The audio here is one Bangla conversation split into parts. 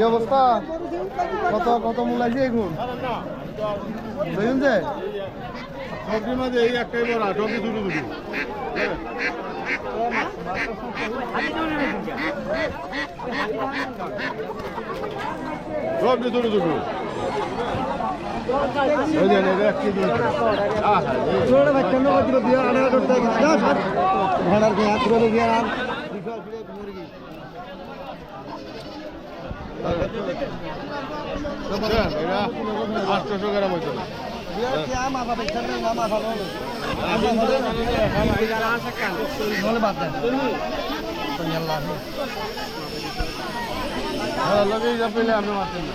কি অবস্থা কত কত মূল আছে এখন দেখুন যে সবজির মাঝে এই একটাই বড় সবজি দুটো দুটো সবজি দুটো ভেড়ার আটশোশো গ্রাম হ্যাঁ লগেই যা পেলে আপনি মারতেন না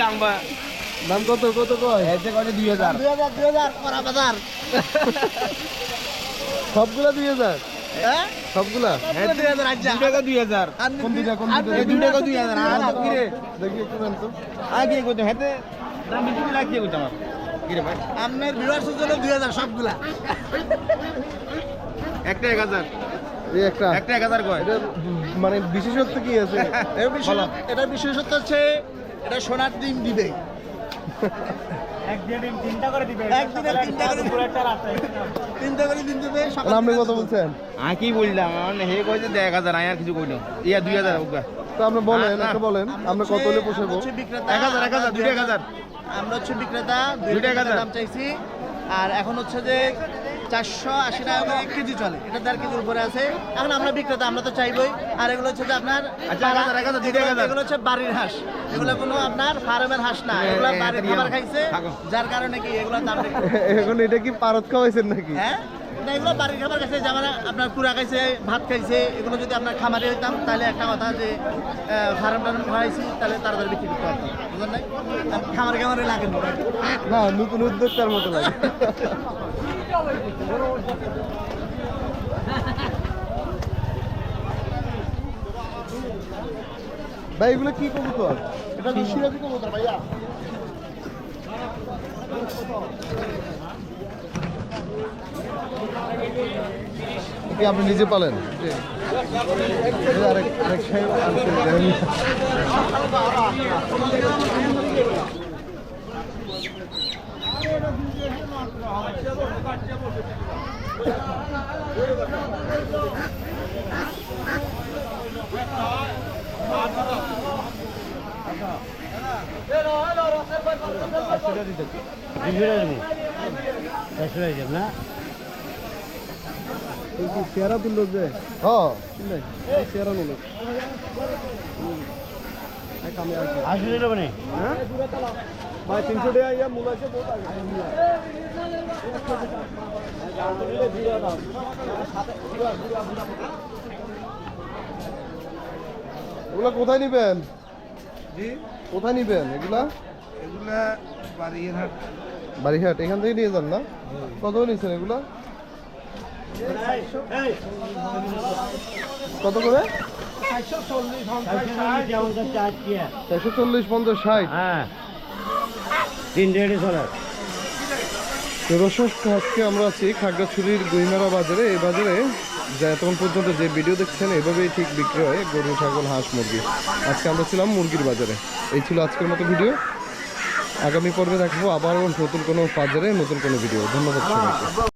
দাম বা দাম কত কত কয়? দুই হাজার। দুই হাজার দুই হাজার করা বাজার। সবগুলা দুই হাজার? সবগুলা? দুই হাজার দুই হাজার কোন দিকে কোন আর দুই হাজার। আর কি রে দেখি একটু দেন তো। আগে করতে হেতে দাম বেশি করে রাখিয়ে আমার ভাই? আপনার ভিউয়ার্সের জন্য দুই হাজার সবগুলা। একটা এক হাজার। একটা। একটা এক হাজার কয়? মানে বিশেষত্ব কি আছে? এটা বিশেষত্ব হচ্ছে এটা সোনার ডিম দিবে। একদিনে তিনটা করে দিবে। তিনটা করে দিন দেবে সকাল আর আপনি কত বলছেন? আমি কি বললাম? হে কইছে যে এক হাজার আমি আর কিছু কইলাম ইয়া দুই হাজার তো আপনি বলেন। একটা বলেন আমরা কত হলে পোষাবো? এক হাজার এক হাজার এক হাজার। আমরা হচ্ছে বিক্রেতা দুই টাকা দাম। দাম চাইছি। আর এখন হচ্ছে যে চারশো আশি টাকা করে এক কেজি চলে। এটা দেড় কেজির উপরে আছে। এখন আমরা বিক্রেতা আমরা তো চাইবই। আর এগুলো হচ্ছে যে আপনার আচ্ছা, এগুলো- হচ্ছে বাড়ির হাঁস। এগুলো কোনো আপনার ফার্মের হাঁস না। এগুলো বাড়ির খাবার খাইছে যার কারণে কি এগুলো দাম এখন এটা কি পারত খাওয়াইছেন নাকি? হ্যাঁ? না এগুলো বাড়ির খাবার খাইছে যেমন আপনার কুড়া খাইছে ভাত খাইছে এগুলো যদি আপনার খামারে হইতাম তাহলে একটা কথা যে ফার্ম টার্ম খাওয়াইছি তাহলে তাড়াতাড়ি বিক্রি করতে পারতাম বুঝলেন নাই? খামারে খামারে লাগে না। না নতুন উদ্যোক্তার মতো লাগে। ভাই এগুলো কি কবুতর? এটা সিরাজি কবুতর ভাইয়া। কি আপনি নিজে পালেন? এই চেহারা তুললো যে হ্যাঁ চেহারা নিল হ্যাঁ ভাই তিনশো টাকা ইয়া মূল আছে বহুত আগে এগুলা কোথায় নিবেন জি কোথায় নিবেন এগুলা এগুলা বাড়ির হাট বাড়িহাট এখান থেকে নিয়ে যান না? কত নিয়েছেন এগুলা? কত করে? চারশো চল্লিশ পঞ্চাশ ষাট। হ্যাঁ। তিন দর্শক আজকে আমরা আছি খাগড়াছড়ির গহিমারা বাজারে। এই বাজারে যা এতক্ষণ পর্যন্ত যে ভিডিও দেখছেন এভাবেই ঠিক বিক্রি হয় গরু ছাগল হাঁস মুরগি। আজকে আমরা ছিলাম মুরগির বাজারে। এই ছিল আজকের মতো ভিডিও। আগামী পর্বে দেখব আবার নতুন কোনো বাজারে নতুন কোনো ভিডিও ধন্যবাদ